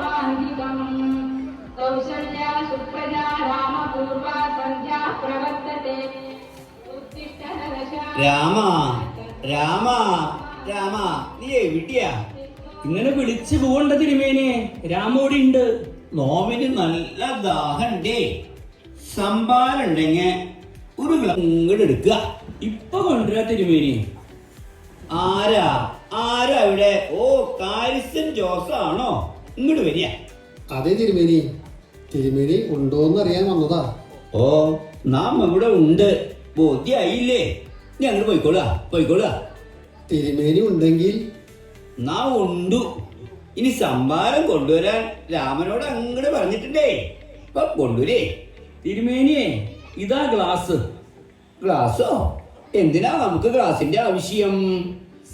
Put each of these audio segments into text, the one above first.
रोमाञ्चितम् कौसल्या सुप्रजा रामपूर्वा सन्ध्या प्रवर्तते उत्तिष्ठ नरशाला രാമ രാമ രാമ നീ എവിടെയാ ഇങ്ങനെ വിളിച്ചു പോകണ്ട തിരുമേനെ രാമോടി ഉണ്ട് നോമിന് നല്ല ദാഹണ്ടേ സംഭാരം ഉണ്ടെങ്കിൽ ഒരു ഗ്ലാസ് ഇങ്ങോട്ട് എടുക്കുക ഇപ്പൊ കൊണ്ടുവരാ തിരുമേനി ആരാ ആരാ ഇവിടെ ഓ കാരിസൻ ജോസാണോ ഇങ്ങോട്ട് വരിക. അതെ തിരുമേനി. തിരുമേനി ഉണ്ടോന്ന് അറിയാൻ വന്നതാ. ഓ നാം ഇവിടെ ഉണ്ട്. ബോധ്യായില്ലേ? നീ അങ്ങോട്ട് പോയിക്കോളുക പോയിക്കോളുക തിരുമേനി ഉണ്ടെങ്കിൽ? നാം ഉണ്ടു. ഇനി സംഭാരം കൊണ്ടുവരാൻ രാമനോട് അങ്ങോട്ട് പറഞ്ഞിട്ടുണ്ടേ ഇപ്പൊ കൊണ്ടുവരേ. തിരുമേനിയെ ഇതാ ഗ്ലാസ്. ഗ്ലാസോ? എന്തിനാ നമുക്ക് ഗ്ലാസിന്റെ ആവശ്യം?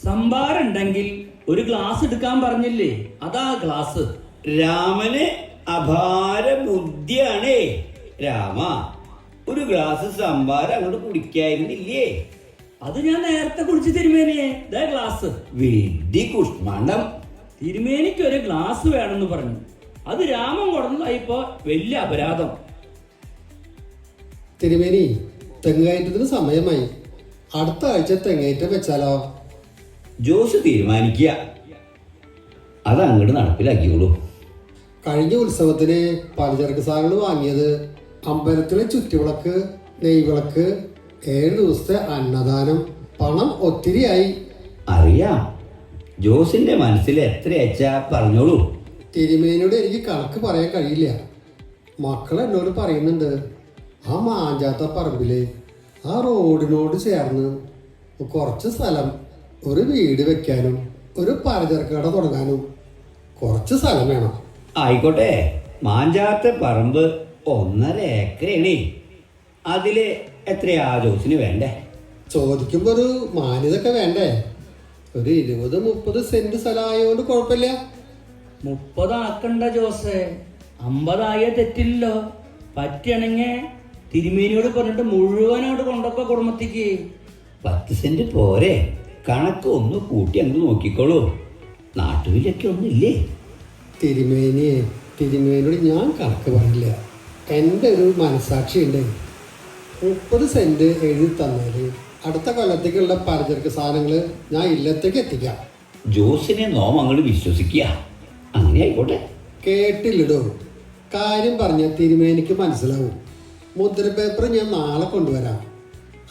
സംഭാരം ഉണ്ടെങ്കിൽ ഒരു ഗ്ലാസ് എടുക്കാൻ പറഞ്ഞില്ലേ? അതാ ഗ്ലാസ്. രാമന് അപാര ബുദ്ധിയാണേ രാമ ഒരു ഗ്ലാസ് സംഭാരം അങ്ങോട്ട് കുടിക്കായിരുന്നില്ലേ? അത് ഞാൻ നേരത്തെ കുടിച്ച് തിരുമേനിയെ ദേ ഗ്ലാസ്. വിഡ്ഢി കുഷ്മാണ്ഡം തിരുമേനിക്ക് ഒരു ഗ്ലാസ് വേണമെന്ന് പറഞ്ഞു. അത് രാമൻ കൊടുന്നതായിപ്പോ വലിയ അപരാധം. തിരുമേനി തെങ്ങായിട്ടതിന് സമയമായി. അടുത്ത ആഴ്ച തെങ്ങേറ്റം വെച്ചാലോ? ജോസ് തീരുമാനിക്കുക. അത് അങ്ങോട്ട് നടപ്പിലാക്കിയോളൂ കഴിഞ്ഞ ഉത്സവത്തിന് പലചരക്ക് സാധനങ്ങൾ വാങ്ങിയത് അമ്പലത്തിലെ ചുറ്റുവിളക്ക് നെയ്വിളക്ക് ഏഴ് ദിവസത്തെ അന്നദാനം പണം ഒത്തിരിയായി. അറിയാം. ജോസിന്റെ മനസ്സിൽ എത്ര എത്രയച്ചാ പറഞ്ഞോളൂ. തിരുമേനിയോട് എനിക്ക് കണക്ക് പറയാൻ കഴിയില്ല. മക്കൾ എന്നോട് പറയുന്നുണ്ട് ആ മാഞ്ചാത്ത പറമ്പിൽ ആ റോഡിനോട് ചേർന്ന് കുറച്ച് സ്ഥലം ഒരു വീട് വെക്കാനും ഒരു പലചരക്ക് കട തുടങ്ങാനും കുറച്ച് സ്ഥലം വേണം. ആയിക്കോട്ടെ. മാഞ്ചാത്ത പറമ്പ് ഒന്നര ഏക്കറേണേ അതിൽ എത്രയാ ജോസിന് വേണ്ടേ? ചോദിക്കുമ്പോൾ ഒരു മാന്യതൊക്കെ വേണ്ടേ? ഒരു ഇരുപത് മുപ്പത് സെന്റ് സ്ഥലമായതുകൊണ്ട് കുഴപ്പമില്ല മുപ്പതാക്കണ്ട ജോസേ. അമ്പതായ തെറ്റില്ലല്ലോ. പറ്റണെങ്കിൽ തിരുമേനിയോട് പറഞ്ഞിട്ട് മുഴുവനോട് കൊണ്ടപ്പോ കുടുംബത്തേക്ക്. പത്ത് സെന്റ് പോരെ. കണക്ക് ഒന്ന് കൂട്ടി അങ്ങ് നോക്കിക്കോളൂ. നാട്ടുവിലൊക്കെ ഒന്നില്ലേ തിരുമേനിയെ തിരുമേനോട് ഞാൻ കണക്ക് പറയില്ല എന്റെ ഒരു മനസാക്ഷി ഉണ്ട്. മുപ്പത് സെന്റ് എഴുതി തന്നാൽ അടുത്ത കൊല്ലത്തേക്കുള്ള പലചരക്ക് സാധനങ്ങൾ ഞാൻ ഇല്ലത്തേക്ക് എത്തിക്കാം. ജോസിനെ നോമ അങ്ങോട്ട് വിശ്വസിക്കുക. അങ്ങനെ ആയിക്കോട്ടെ. കേട്ടില്ലടോ. കാര്യം പറഞ്ഞ തിരുമേനിക്ക് മനസ്സിലാവും. മുദ്ര പേപ്പർ ഞാൻ നാളെ കൊണ്ടുവരാം.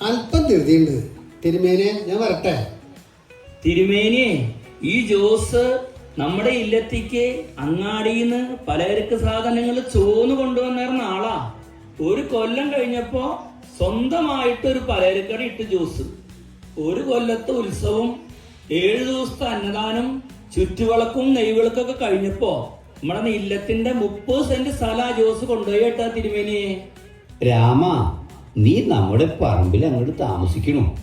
അല്പം ധൃതിയുണ്ട്. തിരുമേനെ ഞാൻ വരട്ടെ? തിരുമേനിയെ ഈ ജോസ് നമ്മുടെ ഇല്ലത്തേക്ക് അങ്ങാടിന്ന് പലചരക്ക് സാധനങ്ങൾ ചോന്ന് കൊണ്ടുവന്നിരുന്ന ആളാ. ഒരു കൊല്ലം കഴിഞ്ഞപ്പോ സ്വന്തമായിട്ട് ഒരു പലചരക്കട ഇട്ട് ജോസ്. ഒരു കൊല്ലത്തെ ഉത്സവം ഏഴു ദിവസത്തെ അന്നദാനം ചുറ്റുവിളക്കും നെയ്വിളക്കൊക്കെ കഴിഞ്ഞപ്പോ നമ്മുടെ ഇല്ലത്തിന്റെ മുപ്പത് സെന്റ് സ്ഥല ജോസ് കൊണ്ടുപോയി കേട്ടാ തിരുമേനിയെ. രാമ നീ നമ്മുടെ പറമ്പിൽ അങ്ങോട്ട് താമസിക്കണോ.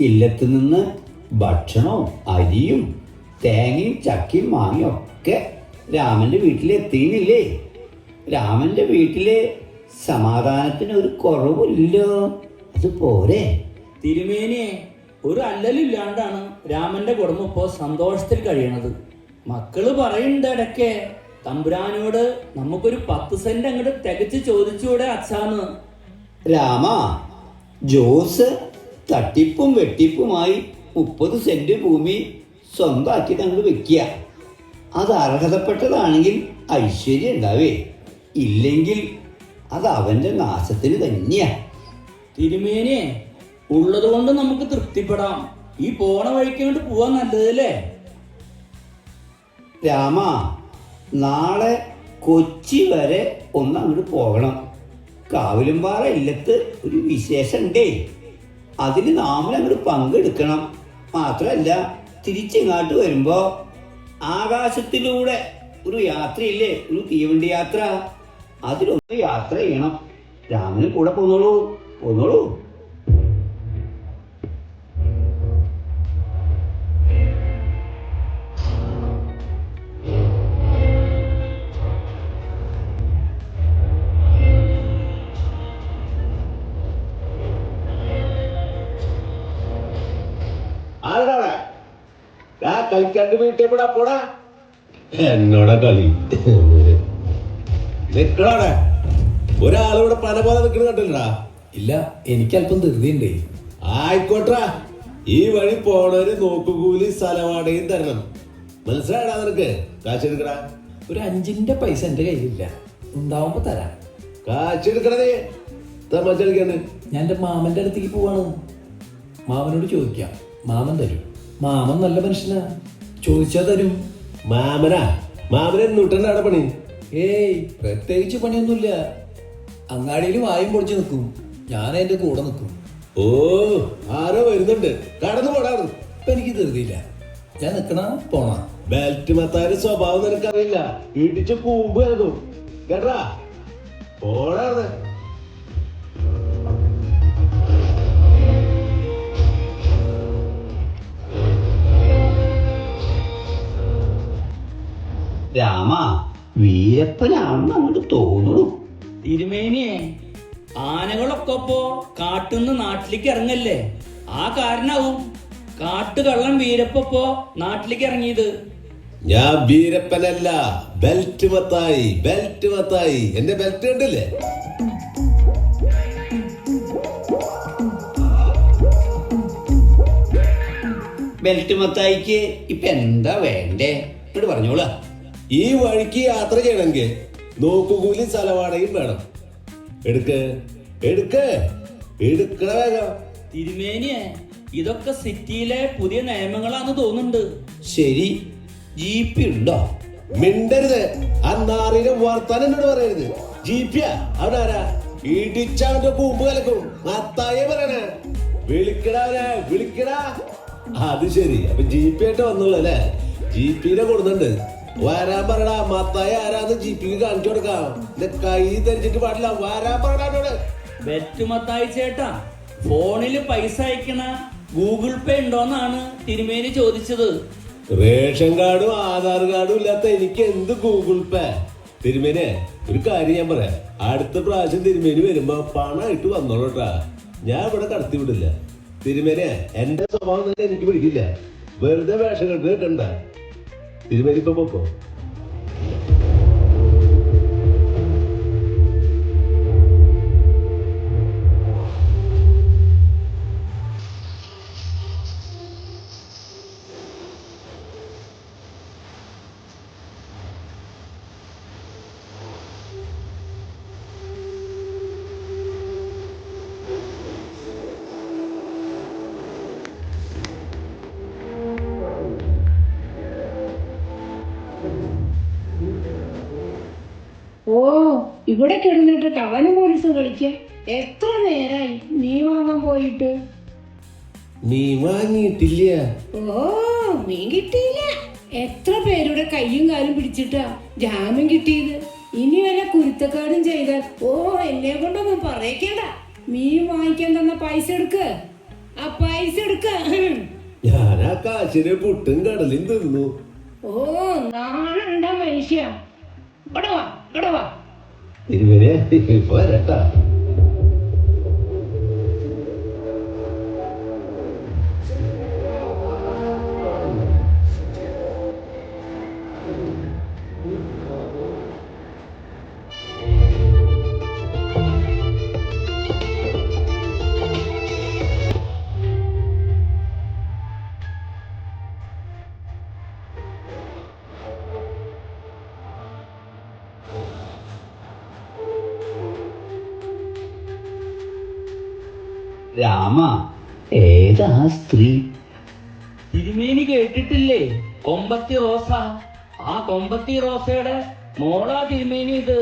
ഇല്ലത്ത് നിന്ന് ഭക്ഷണവും അരിയും തേങ്ങയും ചക്കയും മാങ്ങയും ഒക്കെ രാമന്റെ വീട്ടിലെത്തിയില്ലേ? രാമന്റെ വീട്ടിലെ സമാധാനത്തിന് ഒരു കുറവില്ലല്ലോ അത് പോരെ. തിരുമേനിയെ ഒരു അല്ലലില്ലാണ്ടാണ് രാമന്റെ കുടുംബം ഇപ്പോ സന്തോഷത്തിൽ കഴിയണത്. മക്കൾ പറയുന്നുണ്ട് ഇടയ്ക്ക് തമ്പുരാനോട് നമുക്കൊരു പത്ത് സെന്റ് അങ്ങോട്ട് തികച്ച് ചോദിച്ചൂടെ അച്ഛാന്ന്. രാമ ജോസ് തട്ടിപ്പും വെട്ടിപ്പുമായി മുപ്പത് സെന്റ് ഭൂമി സ്വന്തമാക്കി അങ്ങോട്ട് വെക്കുക. അത് അർഹതപ്പെട്ടതാണെങ്കിൽ ഐശ്വര്യം ഉണ്ടാവേ. ഇല്ലെങ്കിൽ അത് അവന്റെ നാശത്തിന് തന്നെയാ. തിരുമേനിയെ ഉള്ളത് കൊണ്ട് നമുക്ക് തൃപ്തിപ്പെടാം. ഈ പോണ വഴിക്ക് അങ്ങോട്ട് പോവാൻ നല്ലതല്ലേ? രാമ നാളെ കൊച്ചി വരെ ഒന്ന് അങ്ങോട്ട് പോകണം. കാവിലുംപാറ ഇല്ലത്ത് ഒരു വിശേഷം ഉണ്ടേ അതിന് നാമൻ അങ്ങോട്ട് പങ്കെടുക്കണം. മാത്രമല്ല തിരിച്ചിങ്ങാട്ട് വരുമ്പോ ആകാശത്തിലൂടെ ഒരു യാത്രയില്ലേ? ഒരു തീവണ്ടി യാത്ര. അതിലൊന്ന് യാത്ര ചെയ്യണം. രാമന് കൂടെ പോന്നോളൂ. പോന്നോളൂ. വീട്ടിൽ പോടാ. എന്നോടാ കളി? നിക്കടാടെ. ഒരാളിവിടെ പല പോലെ നിക്കണ കണ്ടില്ലടാ. ഇല്ല എനിക്ക് അല്പം ധൃതിയുണ്ടേ. ആയിക്കോട്ടാ ഈ വഴി പോണവര് നോക്കുകൂലി സ്ഥലവാടകയും തരണം. മനസ്സിലായടാ നിനക്ക്? കാശെടുക്കടാ ഒരു അഞ്ചിന്റെ പൈസ എന്റെ കയ്യിലില്ല. ഉണ്ടാവുമ്പോ തരാം. കാശെടുക്കണതേ തമാശ കളിക്കണ്ട് ഞാൻ എന്റെ മാമന്റെ അടുത്തേക്ക് പോവാണ്. മാമനോട് ചോദിക്കാം. മാമൻ തരും. മാമൻ നല്ല മനുഷ്യനാ. ചോദിച്ചാ തരും മാമനാ മാമന നൂറ്റണ്ടാടെ പണി. ഏയ് പ്രത്യേകിച്ച് പണിയൊന്നുമില്ല. അങ്ങാടിയിൽ വായും പൊടിച്ച് നിൽക്കും. ഞാൻ എന്റെ കൂടെ നിൽക്കും. ഓ ആരോ വരുന്നുണ്ട്. കടന്നു പോടാറ് ഇപ്പൊ എനിക്ക് ധൃതിയില്ല. ഞാൻ നിക്കണ പോണ. ബെൽറ്റ് മത്താന്റെ സ്വഭാവം നിനക്കറിയില്ല. ഇടിച്ച് കൂമ്പ് കേട്ടോ പോടാണ് രാമ വീരപ്പനാണെന്ന് അങ്ങോട്ട് തോന്നുന്നു തിരുമേനിയെ ആനകളൊക്കെ ഇപ്പോ കാട്ടുന്ന് നാട്ടിലേക്ക് ഇറങ്ങല്ലേ? ആ കാരണവും കാട്ടുകള്ളം വീരപ്പോ നാട്ടിലേക്ക് ഇറങ്ങിയത്. ഞാൻ വീരപ്പനല്ല ബെൽറ്റ് മത്തായി ബെൽറ്റ് മത്തായി. എന്റെ ബെൽറ്റ് കണ്ടില്ലേ? ബെൽറ്റ് മത്തായിക്ക് ഇപ്പൊ എന്താ വേണ്ടേ? ഇവിടെ പറഞ്ഞോളാ. ഈ വഴിക്ക് യാത്ര ചെയ്യണമെങ്കിൽ നോക്കുകൂലി സ്ഥലവാടകയും വേണം. എടുക്ക് എടുക്ക് എടുക്കണ വേഗം. തിരുമേനിയെ ഇതൊക്കെ സിറ്റിയിലെ പുതിയ നിയമങ്ങളാന്ന് തോന്നുന്നുണ്ട്. ശരി. ജീപ്പി ഉണ്ടോ? മിണ്ടരുത്. ആ നാറിനെ വർത്താനം എന്നോട് പറയരുത്. ജീപ്പിയാ? അവനാരാ ഇടിച്ചവന്റെ കൂമ്പ് കലക്കും. നത്തായേ പറയണേ. വിളിക്കടാ വിളിക്കടാ. അത് ശരി. അപ്പൊ ജീപ്പി ആയിട്ട് വന്നുള്ളൂ അല്ലേ? ജീപ്പിനെ കൊടുക്കുന്നുണ്ട് വരാൻ പറടാ മത്തായി ആരാന്ന് ജീപ്പിക്ക് കാണിച്ചു കൊടുക്കാം. കൈ ധരിച്ചിട്ട് പാടില്ല വരാൻ എന്നോട്. വെറ്റുമത്തായി ചേട്ടാ ഫോണിൽ പൈസ അയക്കണ ഗൂഗിൾ പേ ഉണ്ടോന്നാണ് തിരുമേനി ചോദിച്ചത്. റേഷൻ കാർഡും ആധാർ കാർഡും ഇല്ലാത്ത എനിക്ക് എന്ത് ഗൂഗിൾ പേ തിരുമേനെ ഒരു കാര്യം ഞാൻ പറയാം. അടുത്ത പ്രാവശ്യം തിരുമേനി വരുമ്പോ പണമായിട്ട് വന്നോളൂട്ടാ ഞാൻ ഇവിടെ കടത്തി വിടില്ല. തിരുമേനെ എന്റെ സ്വഭാവം തന്നെ എനിക്ക് പിടിക്കില്ല. വെറുതെ വേഷം കെട്ട് കേട്ടണ്ട തിരുമേനി ഇപ്പൊ പൊക്കോ ഓ ഇവിടെ കിടന്നിട്ട് ടവന് പോലീസ് കളിക്ക? എത്ര നേരായി? നീ വാങ്ങാൻ പോയിട്ട്. നീ വാങ്ങിയിട്ടില്ല. ഓ മീൻ കിട്ടിയില്ല. എത്ര പേരുടെ കയ്യും കാലും പിടിച്ചിട്ടാ ജാമ്യം കിട്ടിയത്? ഇനി വല്ല കുരുത്തക്കാടും ചെയ്താൽ ഓ എന്നെ കൊണ്ടൊന്നും പറയക്കേണ്ട. മീൻ വാങ്ങിക്കാൻ തന്ന പൈസ എടുക്ക്. ആ പൈസ എടുക്ക. ഞാൻ ആ കാശിനെ പുട്ടും കടലും തിന്നു. ഓ നാണണ്ട മനുഷ്യ. ഇവിടെ വാ. ഇവിടെ വാ. പോരട്ടാ. ഇപ്പൊ രാമ ഏതാ സ്ത്രീ? തിരുമേനി കേട്ടിട്ടില്ലേ? കൊമ്പത്തി റോസ. ആ കൊമ്പത്തി റോസയുടെ മോളാ തിരുമേനി ഇത്.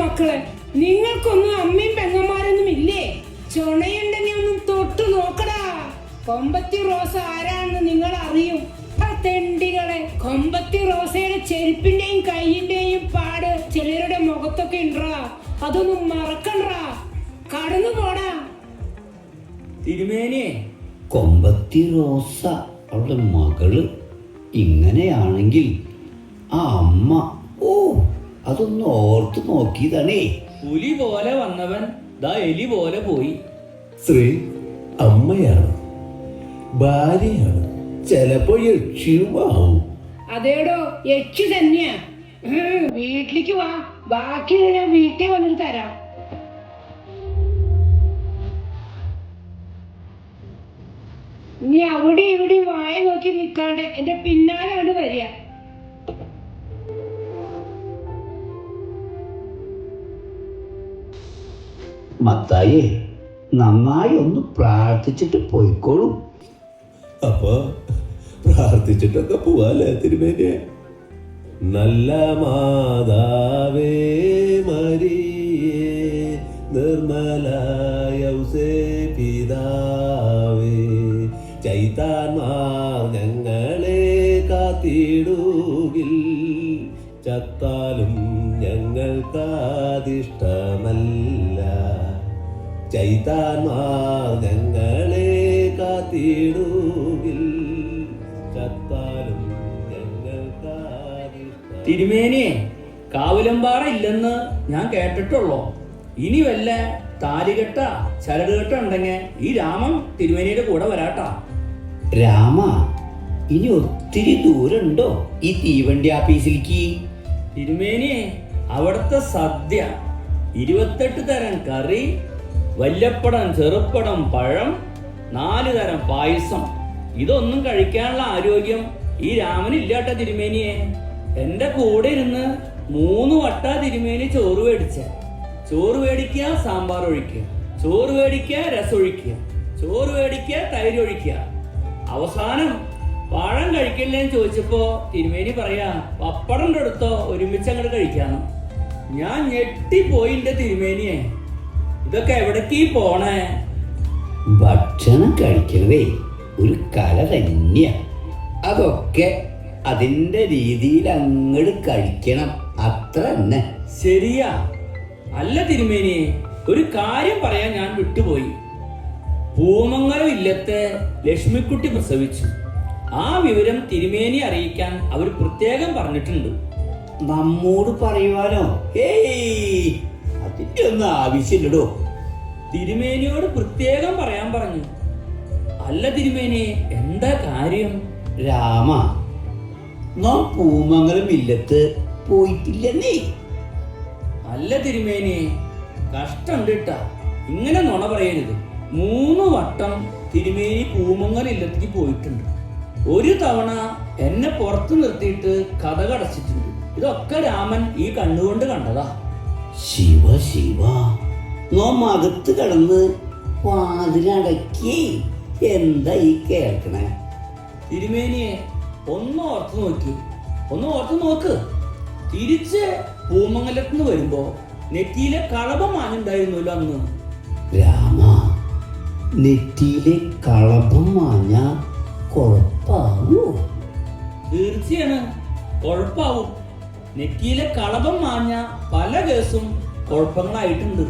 മക്കളെ നിങ്ങൾക്കൊന്നും അമ്മയും പെങ്ങന്മാരൊന്നും ഇല്ലേ? ചുണയുണ്ടെങ്കിൽ ഒന്നും തൊട്ടു നോക്കടാ. കൊമ്പത്തി റോസ ആരാണെന്ന് ചെരുപ്പിന്റെയും കൈയിന്റെയും പാട് ചിലരുടെ മുഖത്തൊക്കെ ഉണ്ടാ അതൊന്നും മറക്കണ്ടാ കടന്നു പോടാ. തിരുമേനിയെ. കൊമ്പത്തി റോസ അവളുടെ മകൾ ഇങ്ങനെയാണെങ്കിൽ ആ അമ്മ ഓ അതൊന്ന് ഓർത്ത് നോക്കിയതാണേ. പുലി പോലെ വന്നവൻ ദാ എലി പോലെ പോയി. ശ്രീ അമ്മയാണ് ഭാര്യയാണ് ചിലപ്പോൾ യക്ഷിയുമാവും. അതേടോ യക്ഷി തന്നെയാ. വീട്ടിലേക്ക് വാ. ബാക്കി ഞാൻ വീട്ടിൽ വന്നിട്ട് തരാം. നീ അവിടെ ഇവിടെ വായ നോക്കി നിൽക്കാണ്ട് എന്റെ പിന്നാലെ കണ്ട് വരിക. മത്തായി നന്നായി ഒന്ന് പ്രാർത്ഥിച്ചിട്ട് പോയിക്കോളും. അപ്പൊ പ്രാർത്ഥിച്ചിട്ടൊക്കെ പോവാല്ലേ തിരുമേനെ നല്ല മാതാവേ മരിയേ നിർമ്മലയൗസേ പിതാവേ. ചൈതാന്മാർ ഞങ്ങളെ കാത്തിടുകിൽ ചത്താലും ഞങ്ങൾക്കാതിഷ്ടമല്ല. ചൈതാന്മാർ ഞങ്ങളെ തിരുമേനിയെ കാവിലമ്പാറ ഇല്ലെന്ന് ഞാൻ കേട്ടിട്ടുള്ളോ? ഇനി വല്ല താലികെട്ട ചരടുകെട്ട ഉണ്ടെങ്കിൽ ഈ രാമൻ തിരുമേനിയുടെ കൂടെ വരാട്ടാ. രാമ ഇനി ഒത്തിരി ദൂരമുണ്ടോ ഈ തീവണ്ടി ആഫീസിലേക്ക് തിരുമേനിയെ അവിടുത്തെ സദ്യ ഇരുപത്തെട്ട് തരം കറി വല്യപ്പടം ചെറുപ്പടം പഴം നാല് തരം പായസം. ഇതൊന്നും കഴിക്കാനുള്ള ആരോഗ്യം ഈ രാമനില്ലാട്ട തിരുമേനിയെ. എന്റെ കൂടെ ഇരുന്ന് മൂന്ന് വട്ട തിരുമേനി ചോറ് മേടിച്ച. ചോറ് മേടിക്കുക സാമ്പാർ ഒഴിക്കുക. ചോറ് മേടിക്കുക രസം ഒഴിക്കുക. ചോറ് മേടിക്കുക തൈര് ഒഴിക്കുക. അവസാനം പഴം കഴിക്കില്ലേന്ന് ചോദിച്ചപ്പോ തിരുമേനി പറയാ പപ്പടം എടുത്തോ ഒരുമിച്ച് അങ്ങോട്ട് കഴിക്കാന്ന്. ഞാൻ ഞെട്ടിപ്പോയി എന്റെ തിരുമേനിയെ. ഇതൊക്കെ എവിടേക്ക് പോണേ? ഭക്ഷണം കഴിക്കുന്നതേ ഒരു കല തന്നെയാ. അതൊക്കെ അതിന്റെ രീതിയിൽ അങ്ങോട്ട് കഴിക്കണം. അത്ര തന്നെ. ശരിയാ. അല്ല തിരുമേനി ഒരു കാര്യം പറയാൻ ഞാൻ വിട്ടുപോയി. പൂമംഗലം ഇല്ലത്തെ ലക്ഷ്മിക്കുട്ടി പ്രസവിച്ചു. ആ വിവരം തിരുമേനി അറിയിക്കാൻ അവർ പ്രത്യേകം പറഞ്ഞിട്ടുണ്ട്. നമ്മോട് പറയുവാനോ? ഏയ് അതിന്റെ ഒന്നും ആവശ്യമില്ലടോ. തിരുമേനിയോട് പ്രത്യേകം പറയാൻ പറഞ്ഞു. അല്ല തിരുമേനി എന്താ കാര്യം? രാമ നാം പൂമംഗലം ഇല്ലത്ത് പോയിട്ടില്ലെന്നേ. അല്ല തിരുമേനി കഷ്ടം കിട്ട ഇങ്ങനെ നുണ പറയരുത്. മൂന്ന് വട്ടം തിരുമേനി പൂമങ്ങൽ ഇല്ലത്തേക്ക് പോയിട്ടുണ്ട്. ഒരു തവണ എന്നെ പുറത്തു നിർത്തിയിട്ട് കഥ കടച്ചിട്ടുണ്ട് ഇതൊക്കെ രാമൻ ഈ കണ്ണുകൊണ്ട് കണ്ടതാ. ശിവ ശിവ. നോം അകത്ത് കടന്ന് വാതിലടക്കി. എന്താ ഈ കേൾക്കണേ? തിരുമേനിയെ ഒന്ന് ഓർത്ത് നോക്കി ഒന്ന് ഓർത്ത് നോക്ക് തിരിച്ച് പൂമംഗലത്ത് നിന്ന് വരുമ്പോ നെറ്റിയിലെ കളഭം മാഞ്ഞുണ്ടായിരുന്നല്ലോ അന്ന്. രാമ നെറ്റിയിലെ കളഭം മാഞ്ഞ കൊഴപ്പാവൂ? തീർച്ചയാണ്. കൊഴപ്പാവും. നെറ്റിയിലെ കളഭം മാഞ്ഞ പല കേസും കുഴപ്പങ്ങളായിട്ടുണ്ട്.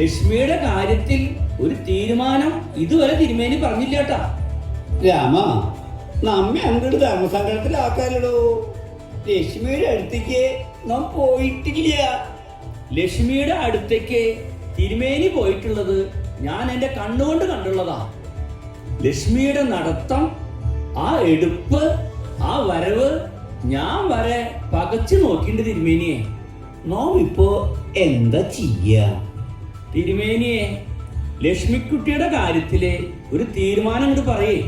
ലക്ഷ്മിയുടെ കാര്യത്തിൽ ഒരു തീരുമാനം ഇതുവരെ തിരുമേനി പറഞ്ഞില്ല കേട്ടാ രാമ നമ്മെ അങ്ങോട്ട് ധർമ്മസങ്കടത്തിലാക്കാലോ ലക്ഷ്മിയുടെ അടുത്തേക്ക് നാം പോയിട്ടില്ല. ലക്ഷ്മിയുടെ അടുത്തേക്ക് തിരുമേനി പോയിട്ടുള്ളത് ഞാൻ എന്റെ കണ്ണുകൊണ്ട് കണ്ടുള്ളതാ. ലക്ഷ്മിയുടെ നടത്തം ആ എടുപ്പ് ആ വരവ് ഞാൻ വരെ പകച്ചു നോക്കിണ്ട് തിരുമേനിയെ. നാം ഇപ്പോ എന്താ ചെയ്യ? തിരുമേനിയെ ലക്ഷ്മിക്കുട്ടിയുടെ കാര്യത്തിൽ ഒരു തീരുമാനം ഇങ്ങോട്ട് പറയേ.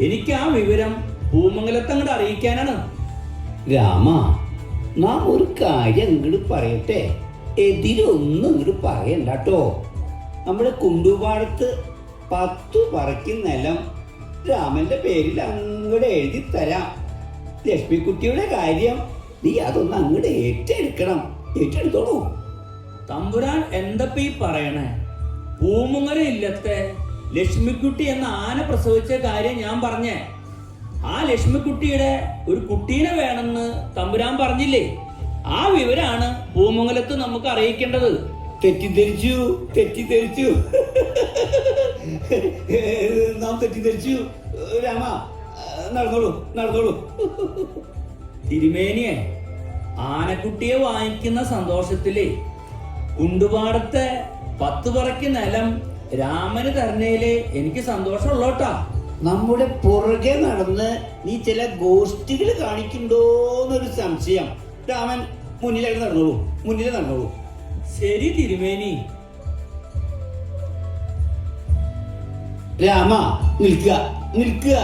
എനിക്ക് ആ വിവരം ഭൂമംഗലത്തങ്ങോട് അറിയിക്കാനാണ്. രാമ നാം ഒരു കാര്യം അങ്ങോട്ട് പറയട്ടെ. എതിരൊന്നും അങ്ങോട്ട് പറയണ്ട കേട്ടോ നമ്മുടെ കുണ്ടുപാടത്ത് പത്തു പറയ്ക്കും നിലം രാമന്റെ പേരിൽ അങ്ങോട്ട് എഴുതി തരാം. ലക്ഷ്മിക്കുട്ടിയുടെ കാര്യം നീ അതൊന്ന് അങ്ങോട്ട് ഏറ്റെടുക്കണം. ഏറ്റെടുത്തോളൂ. തമ്പുരാൻ എന്തപ്പ പറയണേ? പൂമുങ്ങര ഇല്ലത്തെ. ലക്ഷ്മിക്കുട്ടി എന്ന ആന പ്രസവിച്ച കാര്യം ഞാൻ പറഞ്ഞേ. ആ ലക്ഷ്മിക്കുട്ടിയുടെ ഒരു കുട്ടീനെ വേണമെന്ന് തമ്പുരാൻ പറഞ്ഞില്ലേ? ആ വിവരാണ് പൂമംഗലത്ത് നമുക്ക് അറിയിക്കേണ്ടത്. തെറ്റിദ്ധരിച്ചു തെറ്റിദ്ധരിച്ചു. നാം തെറ്റിദ്ധരിച്ചു. രാമ നടന്നോളൂ നടന്നോളൂ. തിരുമേനിയെ ആനക്കുട്ടിയെ വാങ്ങിക്കുന്ന സന്തോഷത്തിലേ കുണ്ടുപാടത്തെ പത്ത് പറയ്ക്ക് നിലം രാമന് തരണേൽ എനിക്ക് സന്തോഷമുള്ളോട്ടാ. നമ്മുടെ പുറകെ നടന്ന് നീ ചില ഗോഷ്ടികൾ കാണിക്കണ്ടോന്നൊരു സംശയം. രാമൻ മുന്നിലായിട്ട് നടന്നോളൂ മുന്നിൽ നടന്നോളൂ. ശരി തിരുമേനി. രാമ നിൽക്കുക നിൽക്കുക.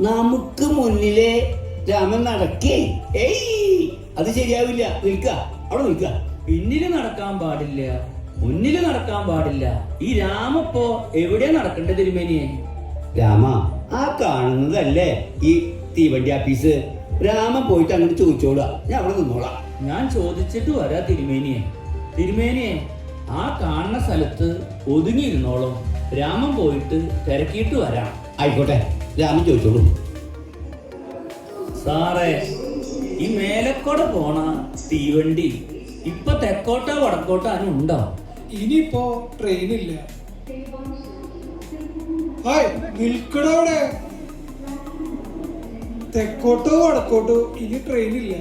നമുക്ക് മുന്നിലെ രാമൻ നടക്കേ. ഏയ് അത് ശരിയാവില്ല. നിൽക്കുക അവിടെ നിൽക്കുക. പിന്നിൽ നടക്കാൻ പാടില്ല. മുന്നിൽ നടക്കാൻ പാടില്ല. ഈ രാമപ്പോ എവിടെയാ നടക്കണ്ട തിരുമേനിയെ? രാമ ആ കാണുന്നതല്ലേ ഈ തീവണ്ടി ആഫീസ് രാമ പോയിട്ട് അങ്ങോട്ട് ചോദിച്ചോളാ. ഞാൻ അവിടെ നിന്നോളാം. ഞാൻ ചോദിച്ചിട്ട് വരാ തിരുമേനിയെ. തിരുമേനിയെ ആ കാണുന്ന സ്ഥലത്ത് ഒതുങ്ങിയിരുന്നോളും. രാമൻ പോയിട്ട് തിരക്കിയിട്ട് വരാം. ആയിക്കോട്ടെ രാമൻ ചോദിച്ചോളൂ. സാറേ ഈ മേലക്കോടെ പോണ തീവണ്ടി ഇപ്പൊ തെക്കോട്ടോ വടക്കോട്ടോ അതിന് ഉണ്ടോ ഇനിയിപ്പോ ട്രെയിൻ ഇല്ല. ഹായ് നിൽക്കട അവിടെ. തെക്കോട്ടോ വടക്കോട്ടോ ഇനി ട്രെയിൻ ഇല്ല.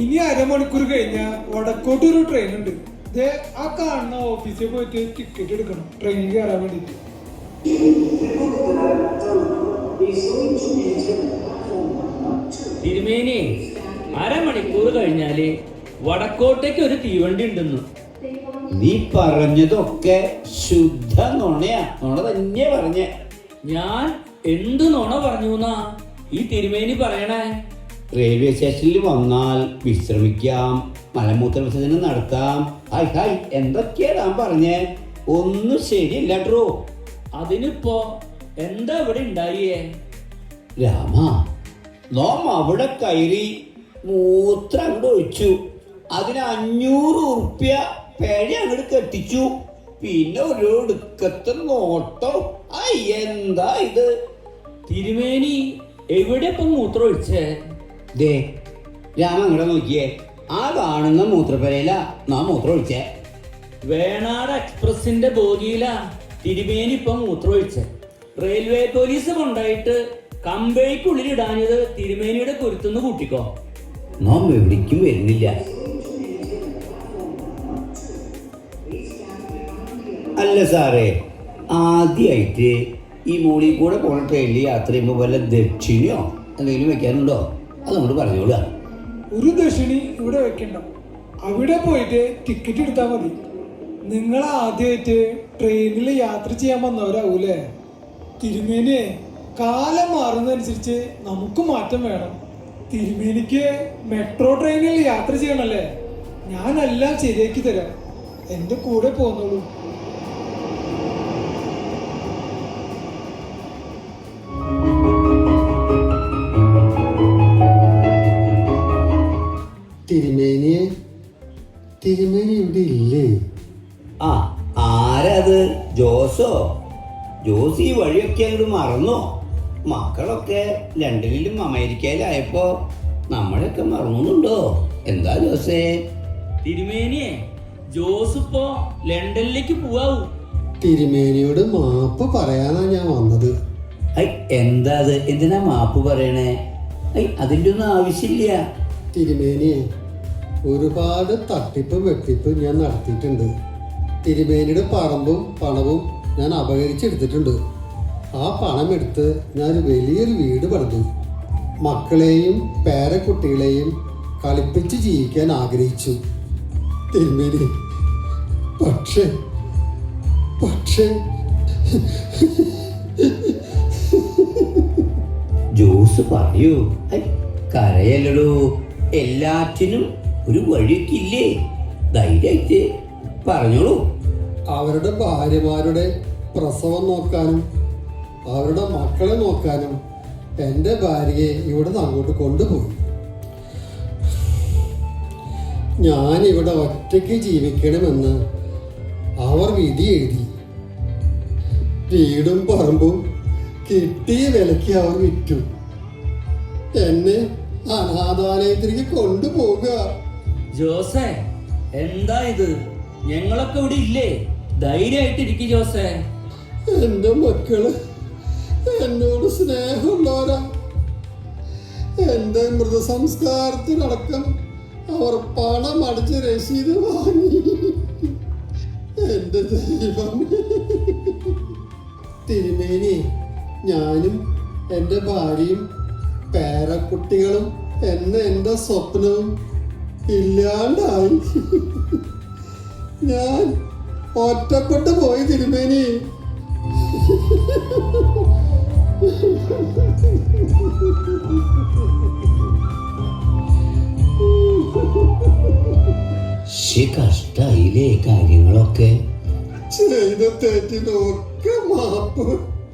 ഇനി അരമണിക്കൂർ കഴിഞ്ഞാ വടക്കോട്ട് ഒരു ട്രെയിൻ ഉണ്ട്. ദേ ആ കാണുന്ന ഓഫീസിൽ പോയിട്ട് ടിക്കറ്റ് എടുക്കണം. ട്രെയിനിൽ കയറാൻ വേണ്ടിട്ട്. തിരുമേനി അരമണിക്കൂർ കഴിഞ്ഞാൽ വടക്കോട്ടേക്ക് ഒരു തീവണ്ടി ഉണ്ടെന്ന്. നീ പറഞ്ഞതൊക്കെ ശുദ്ധ നുണയാ. നുണ തന്നെ പറഞ്ഞേ. ഞാൻ എന്ത് നുണ പറഞ്ഞു എന്നാ ഈ തിരുമേനി പറയണേ. റെയിൽവേ സ്റ്റേഷനിൽ വന്നാൽ വിശ്രമിക്കാം. മലമൂത്ര വിസർജനം നടത്താം. ഹായ് ഹായ് എന്തൊക്കെയാ ഞാൻ പറഞ്ഞേ? ഒന്നും ശരിയല്ല ട്രോ. അതിനിപ്പോ എന്താ ഇവിടെ ഉണ്ടായിയേ രാമ നോം അവിടെ കയറി മൂത്രം അങ്ങോട്ട് ഒഴിച്ചു. അതിന് അഞ്ഞൂറ് ഉറുപ്യ പേഴ അങ്ങോട്ട് കെട്ടിച്ചു. പിന്നെ ഒരു ഒടുക്കത്തെ നോട്ടം. ആ എന്താ ഇത്? തിരുമേനി എവിടെ ഇപ്പൊ മൂത്രം ഒഴിച്ചേ? ദേ രാമ അങ്ങോട്ട് നോക്കിയേ. ആ കാണുന്ന മൂത്രപ്പരയില നാ മൂത്രം ഒഴിച്ചേ. വേണാട് എക്സ്പ്രസിന്റെ ബോഗിയില തിരുമേനി ഇപ്പൊ മൂത്രം ഒഴിച്ചേ. റെയിൽവേ പോലീസ് കൊണ്ടായിട്ട് കമ്പയ്ക്കുള്ളിൽ ഇടാഞ്ഞത് തിരുമേനിയുടെ കുരുത്തുനിന്ന് കൂട്ടിക്കോ. നാം എവിടേക്കും വരുന്നില്ല. അല്ല സാറേ ആദ്യമായിട്ട് ഈ മോളിൽ കൂടെ പോണ ട്രെയിനിൽ യാത്ര ചെയ്യുമ്പോൾ വല്ല ദക്ഷിണയോ എന്തെങ്കിലും വെക്കാനുണ്ടോ? അത് നമ്മൾ പറഞ്ഞോളാം. ഒരു ദക്ഷിണി ഇവിടെ വെക്കണ്ട. അവിടെ പോയിട്ട് ടിക്കറ്റ് എടുത്താൽ മതി. നിങ്ങൾ ആദ്യമായിട്ട് ട്രെയിനിൽ യാത്ര ചെയ്യാൻ വന്നവരാവൂലേ? തിരുമേനി കാലം മാറുന്നതനുസരിച്ച് നമുക്ക് മാറ്റം വേണം. തിരുമേനിക്ക് മെട്രോ ട്രെയിനിൽ യാത്ര ചെയ്യണമല്ലേ ഞാനെല്ലാം ശരിയാക്കി തരാം. എന്റെ കൂടെ പോന്നോളൂ. തിരുമേനി ഇവിടെ ഇല്ലേ ആ ആരത്? ജോസോ? ജോസ് ഈ വഴിയൊക്കെ അങ്ങോട്ട് മറന്നോ? മക്കളൊക്കെ ലണ്ടനിലും അമേരിക്കയിലായപ്പോ നമ്മളൊക്കെ മറന്നുണ്ടോ എന്താ ജോസേ? തിരുമേനിയെ ജോസ് ഇപ്പോ ലണ്ടനിലേക്ക് പോവാവൂ. തിരുമേനിയോട് മാപ്പ് പറയാനാ ഞാൻ വന്നത്. ഐ എന്താ അത്? എന്തിനാ മാപ്പ് പറയണേ? ഐ അതിന്റെ ഒന്നും ആവശ്യമില്ല. തിരുമേനിയെ ഒരുപാട് തട്ടിപ്പും വെട്ടിപ്പ് ഞാൻ നടത്തിയിട്ടുണ്ട്. തിരുമേനിയുടെ പറമ്പും പണവും ഞാൻ അപകരിച്ചെടുത്തിട്ടുണ്ട് ആ പണം എടുത്ത് ഞാൻ വലിയൊരു വീട് പണിതു. മക്കളെയും പേരക്കുട്ടികളെയും കളിപ്പിച്ച് ജീവിക്കാൻ ആഗ്രഹിച്ചു. തിരുമേനി പക്ഷേ പക്ഷേ. ജോസ് പറയൂ. കരയല്ലോ എല്ലാറ്റിനും ഒരു വഴിയൊക്കെ ഇല്ലേ ധൈര്യമായിട്ട് പറഞ്ഞോളൂ. അവരുടെ ഭാര്യമാരുടെ പ്രസവം നോക്കാനും അവരുടെ മക്കളെ നോക്കാനും എന്റെ ഭാര്യയെ ഇവിടെ നിന്ന് അങ്ങോട്ട് കൊണ്ടുപോയി. ഞാൻ ഇവിടെ ഒറ്റയ്ക്ക് ജീവിക്കണമെന്ന് അവർ വിധി എഴുതി. വീടും പറമ്പും കിട്ടിയ വിലയ്ക്ക് അവർ വിറ്റു. എന്നെ അനാഥാലയത്തിലേക്ക് കൊണ്ടുപോകുക. ജോസേ എന്താ ഇത്? ഞങ്ങളൊക്കെ ഇവിടെ ഇല്ലേ? ധൈര്യമായിട്ടിരിക്കു ജോസേ. എന്റെ മക്കൾ എന്നോട് സ്നേഹമുള്ളവരാ. എന്റെ മൃതസംസ്കാരത്തിനടക്കം അവർ പണം അടിച്ച് രസീത് വാങ്ങി. എന്റെ ദൈവം. തിരുമേനി ഞാനും എന്റെ ഭാര്യയും പേരക്കുട്ടികളും എന്നെ എന്റെ സ്വപ്നവും ഇല്ലാണ്ടായി ഞാൻ ഒറ്റപ്പെട്ടു പോയി തിരുമേനി. കഷ്ടായില്ലേ കാര്യങ്ങളൊക്കെ? ചെയ്ത തെറ്റിനൊക്കെ മാപ്പ്.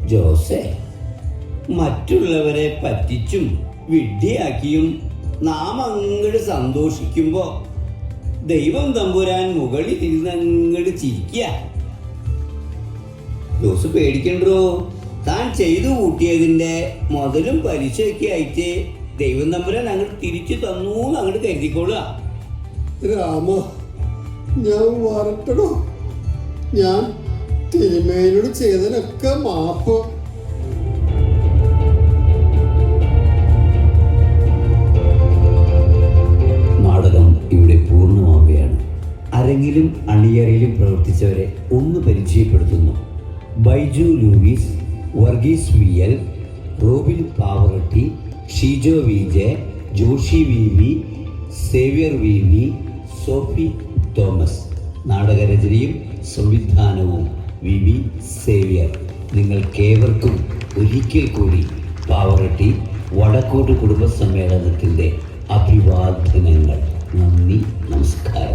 ജോസെ മറ്റുള്ളവരെ പറ്റിച്ചും വിഡ്ഢിയാക്കിയും നാം അങ്ങോട്ട് സന്തോഷിക്കുമ്പോ ദൈവം തമ്പുരാൻ മുകളിൽ ഇരുന്ന് അങ്ങോട്ട് ചിരിക്കുക ജോസ് പേടിക്കണ്ടോ? താൻ ചെയ്തു കൂട്ടിയതിന്റെ മുതലും പലിശയൊക്കെ ആയിട്ട് ദൈവം തമ്പുരാൻ അങ്ങോട്ട് തിരിച്ചു തന്നു അങ്ങോട്ട് കരുതിക്കൊള്ളുക രാമ ഞാൻ വരട്ടടോ. ഞാൻ തിരുമേനോട് ചെയ്തതിനൊക്കെ മാപ്പ്. അരങ്ങിലും അണിയറയിലും പ്രവർത്തിച്ചവരെ ഒന്ന് പരിചയപ്പെടുത്തുന്നു. Baiju Louis Varghese V L Robin Pavaratty Sheejo V J Joshy V V Xavier V V Sophy Thomas. നാടകരചനയും സംവിധാനവും വി വി സേവ്യർ. നിങ്ങൾക്കേവർക്കും ഒരിക്കൽ കൂടി പാവറട്ടി വടക്കോട്ട് കുടുംബ സമ്മേളനത്തിന്റെ അഭിവാദനങ്ങൾ. നന്ദി നമസ്കാരം.